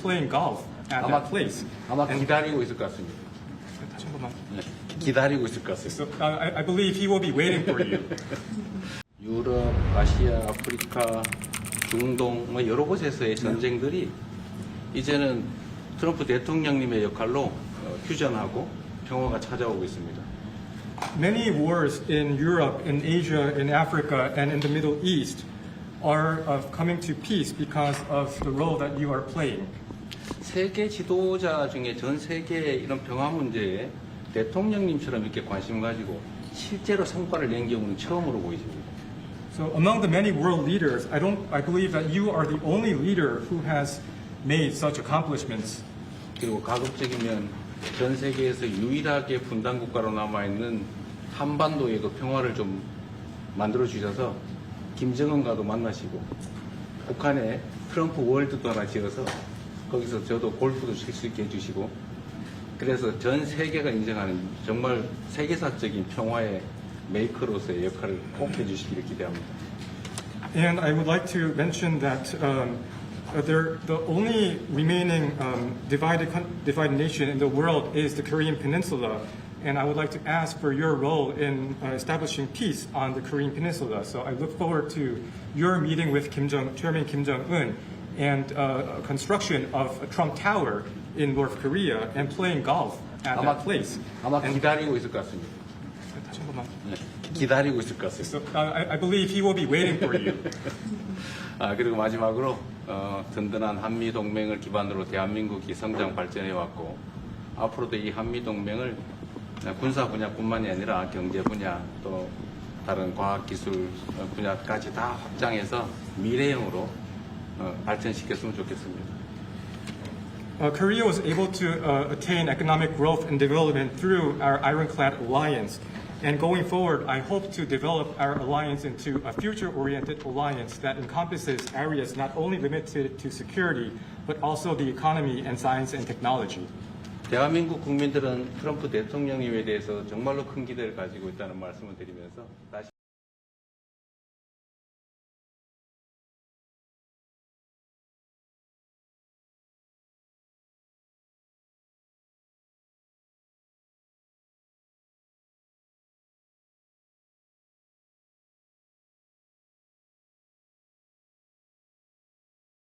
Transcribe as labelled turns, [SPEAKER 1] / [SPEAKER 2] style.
[SPEAKER 1] playing golf at
[SPEAKER 2] 아마
[SPEAKER 1] that place.
[SPEAKER 2] 아마
[SPEAKER 1] And-
[SPEAKER 2] 기다리고 있을 것 같습니다.
[SPEAKER 1] 다시 한 번만.
[SPEAKER 2] 네, 기다리고 있을 것 같습니다.
[SPEAKER 1] So uh, I, I believe he will be waiting for you.
[SPEAKER 2] 유럽, 아시아, 아프리카, 중동 뭐 여러 곳에서의 전쟁들이 이제는 트럼프 대통령님의 역할로 어, 휴전하고 평화가 찾아오고 있습니다.
[SPEAKER 1] Many wars in Europe, in Asia, in Africa, and in the Middle East are uh, coming to peace because of the role that you are playing.
[SPEAKER 2] 세계 지도자 중에 전 세계의 이런 평화 문제에 대통령님처럼 이렇게 관심 가지고 실제로 성과를 낸 경우는 처음으로 보이십니다.
[SPEAKER 1] So among the many world leaders, I don't I believe that you are the only leader who has made such accomplishments.
[SPEAKER 2] 그리고 가급적이면 전 세계에서 유일하게 분단 국가로 남아 있는 한반도에도 평화를 좀 만들어 주셔서 김정은과도 만나시고 북한에 트럼프 월드도 하나 지어서 거기서 저도 골프도 칠 수 있게 해주시고 그래서 전 세계가 인정하는 정말 세계사적인 평화의 메이커로서의 역할을 꼭 해주시기를 기대합니다.
[SPEAKER 1] And I would like to mention that um, uh, there, the only remaining um, divided, divided nation in the world is the Korean Peninsula. And I would like to ask for your role in uh, establishing peace on the Korean Peninsula. So I look forward to your meeting with Kim Jong, Chairman Kim Jong Un and uh, construction of a Trump Tower in North Korea and playing golf at
[SPEAKER 2] 아마,
[SPEAKER 1] that place.
[SPEAKER 2] 아마
[SPEAKER 1] And-
[SPEAKER 2] 기다리고 있을 것 같습니다.
[SPEAKER 1] 다시 한 번만.
[SPEAKER 2] 네, 기다리고 있을 것 같습니다.
[SPEAKER 1] So uh, I, I believe he will be waiting for you.
[SPEAKER 2] 아, 그리고 마지막으로 어, 든든한 한미 동맹을 기반으로 대한민국이 성장 발전해 왔고 앞으로도 이 한미 동맹을 군사 분야뿐만이 아니라 경제 분야 또 다른 과학 기술 분야까지 다 확장해서 미래형으로 어, 발전시켰으면 좋겠습니다.
[SPEAKER 1] Uh, Korea was able to uh, attain economic growth and development through our ironclad alliance. And going forward, I hope to develop our alliance into a future oriented alliance that encompasses areas not only limited to security, but also the economy and science and technology.
[SPEAKER 2] 대한민국 국민들은 트럼프 대통령님에 대해서 정말로 큰 기대를 가지고 있다는 말씀을 드리면서 다시